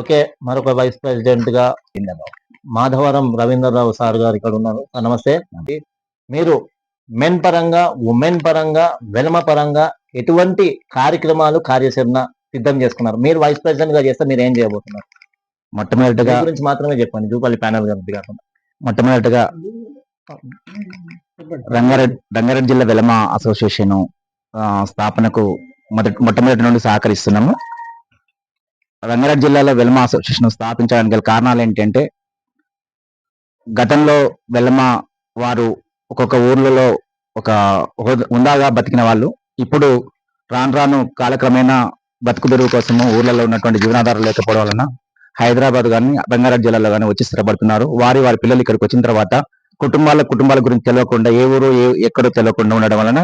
Okay మరొక vice ప్రెసిడెంట్గా Madhavaram Ravindra Rao sir గారు ఇక్కడ ఉన్నారు. నమస్తే. మీరు మెన్ పరంగా ఉమెన్ పరంగా వెలమ పరంగా ఎటువంటి కార్యక్రమాలు కార్యాచరణ సిద్ధం చేసుకున్నారు? మీరు వైస్ ప్రెసిడెంట్గా చేస్తే మీరు ఏం చేయబోతున్నారు? మొట్టమొదటిగా గురించి మాత్రమే చెప్పండి. జూపల్లి ప్యానల్ గారి కాకుండా. మొట్టమొదటిగా రంగారెడ్డి రంగారెడ్డి జిల్లా వెలమ అసోసియేషన్ స్థాపనకు మొదటి మొట్టమొదటి నుండి సహకరిస్తున్నాము. రంగారెడ్డి జిల్లాలో వెల్మ అసోసియేషన్ స్థాపించడానికి గల కారణాలు ఏంటంటే గతంలో వెల్మ వారు ఒక్కొక్క ఊర్లలో ఒక ఉందాగా బతికిన వాళ్ళు. ఇప్పుడు రాను రాను కాలక్రమేణా బతుకు తెరువు కోసము ఊర్లలో ఉన్నటువంటి జీవనాధారం లేకపోవడం వలన హైదరాబాద్ కానీ రంగారెడ్డి జిల్లాలో కానీ వచ్చి స్థిరపడుతున్నారు. వారి వారి పిల్లలు ఇక్కడికి వచ్చిన తర్వాత కుటుంబాల కుటుంబాల గురించి తెలియకుండా ఏ ఊరు ఏ ఎక్కడో తెలియకుండా ఉండడం వలన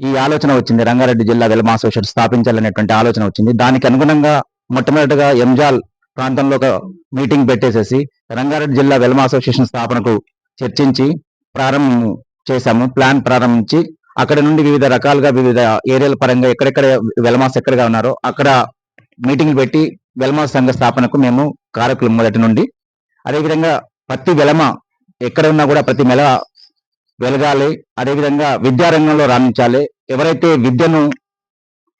ఈ ఆలోచన వచ్చింది. రంగారెడ్డి జిల్లా వెల్మ అసోసియేషన్ స్థాపించాలనేటువంటి ఆలోచన వచ్చింది. దానికి అనుగుణంగా మొట్టమొదటిగా ఎంజాల్ ప్రాంతంలో ఒక మీటింగ్ పెట్టేసేసి రంగారెడ్డి జిల్లా వెల్మ అసోసియేషన్ స్థాపనకు చర్చించి ప్రారంభం చేశాము. ప్లాన్ ప్రారంభించి అక్కడ నుండి వివిధ రకాలుగా వివిధ ఏరియాల పరంగా ఎక్కడెక్కడ వెలమాస్ ఎక్కడగా ఉన్నారో అక్కడ మీటింగ్లు పెట్టి వెలమ సంఘ స్థాపనకు మేము కారకులు మొదటి నుండి. అదేవిధంగా ప్రతి వెలమ ఎక్కడ ఉన్నా కూడా ప్రతి మెల వెలగాలి. అదేవిధంగా విద్యారంగంలో రాణించాలి. ఎవరైతే విద్యను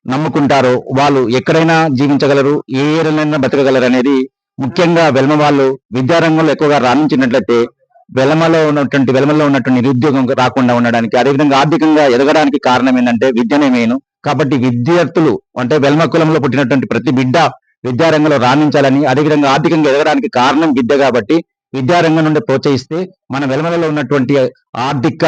నమ్ముకుంటారో వాళ్ళు ఎక్కడైనా జీవించగలరు ఏ ఏరియాలైనా బతకగలరు అనేది ముఖ్యంగా వెలమ వాళ్ళు విద్యారంగంలో ఎక్కువగా రాణించినట్లయితే వెలమలో ఉన్నటువంటి వెలమలో ఉన్నటువంటి నిరుద్యోగం రాకుండా ఉండడానికి అదేవిధంగా ఆర్థికంగా ఎదగడానికి కారణం ఏంటంటే విద్యనే మెయిన్. కాబట్టి విద్యార్థులు అంటే వెలమ కులంలో పుట్టినటువంటి ప్రతి బిడ్డ విద్యారంగంలో రాణించాలని అదేవిధంగా ఆర్థికంగా ఎదగడానికి కారణం విద్య కాబట్టి విద్యారంగం నుండి ప్రోత్సహిస్తే మన వెలమలలో ఉన్నటువంటి ఆర్థిక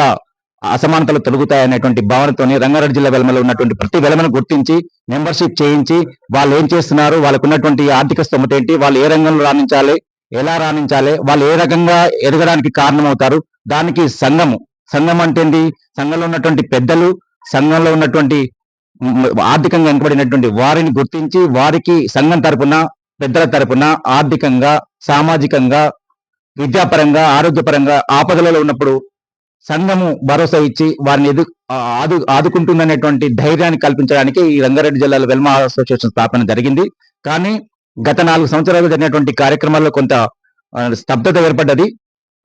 అసమానతలు తొలగుతాయనేటువంటి భావనతోని రంగారెడ్డి జిల్లా వెలమలో ఉన్నటువంటి ప్రతి వెలమను గుర్తించి మెంబర్షిప్ చేయించి వాళ్ళు ఏం చేస్తున్నారు వాళ్ళకు ఉన్నటువంటి ఆర్థిక స్తోమత ఏంటి వాళ్ళు ఏ రంగంలో రాణించాలి ఎలా రాణించాలి వాళ్ళు ఏ రకంగా ఎదగడానికి కారణమవుతారు దానికి సంఘము సంఘం అంటే ఏంటి? సంఘంలో ఉన్నటువంటి పెద్దలు సంఘంలో ఉన్నటువంటి ఆర్థికంగా వెనుకబడినటువంటి వారిని గుర్తించి వారికి సంఘం తరపున పెద్దల తరపున ఆర్థికంగా సామాజికంగా విద్యాపరంగా ఆరోగ్యపరంగా ఆపదలలో ఉన్నప్పుడు సంఘము భరోసా ఇచ్చి వారిని ఎదు ఆదు ఆదుకుంటుందనేటువంటి ధైర్యాన్ని కల్పించడానికి ఈ రంగారెడ్డి జిల్లాలో వెల్మ అసోసియేషన్ స్థాపన జరిగింది. కానీ గత నాలుగు సంవత్సరాలు జరిగినటువంటి కార్యక్రమాల్లో కొంత స్తబ్దత ఏర్పడ్డది.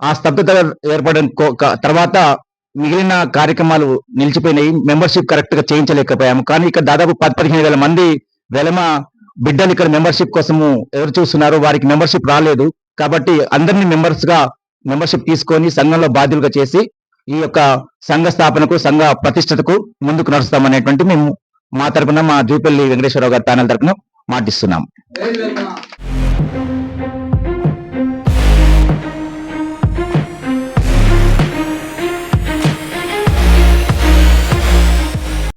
ఆ స్తబ్దత ఏర్పడిన కో- తర్వాత మిగిలిన కార్యక్రమాలు నిలిచిపోయినాయి. మెంబర్షిప్ కరెక్ట్గా చేయించలేకపోయాము. కానీ ఇక్కడ దాదాపు పది పదిహేను వేల మంది వెలమ బిడ్డలు ఇక్కడ మెంబర్షిప్ కోసము ఎవరు చూస్తున్నారు. వారికి మెంబర్షిప్ రాలేదు. కాబట్టి అందరినీ మెంబర్స్గా మెంబర్షిప్ తీసుకొని సంఘంలో బాధ్యులుగా చేసి ఈ యొక్క సంఘ స్థాపనకు సంఘ ప్రతిష్టతకు ముందుకు నడుస్తామనేటువంటి మేము మా తరపున మా జూపల్లి వెంకటేశ్వరరావు గారి ప్యానల్ తరపున మాటిస్తున్నాం.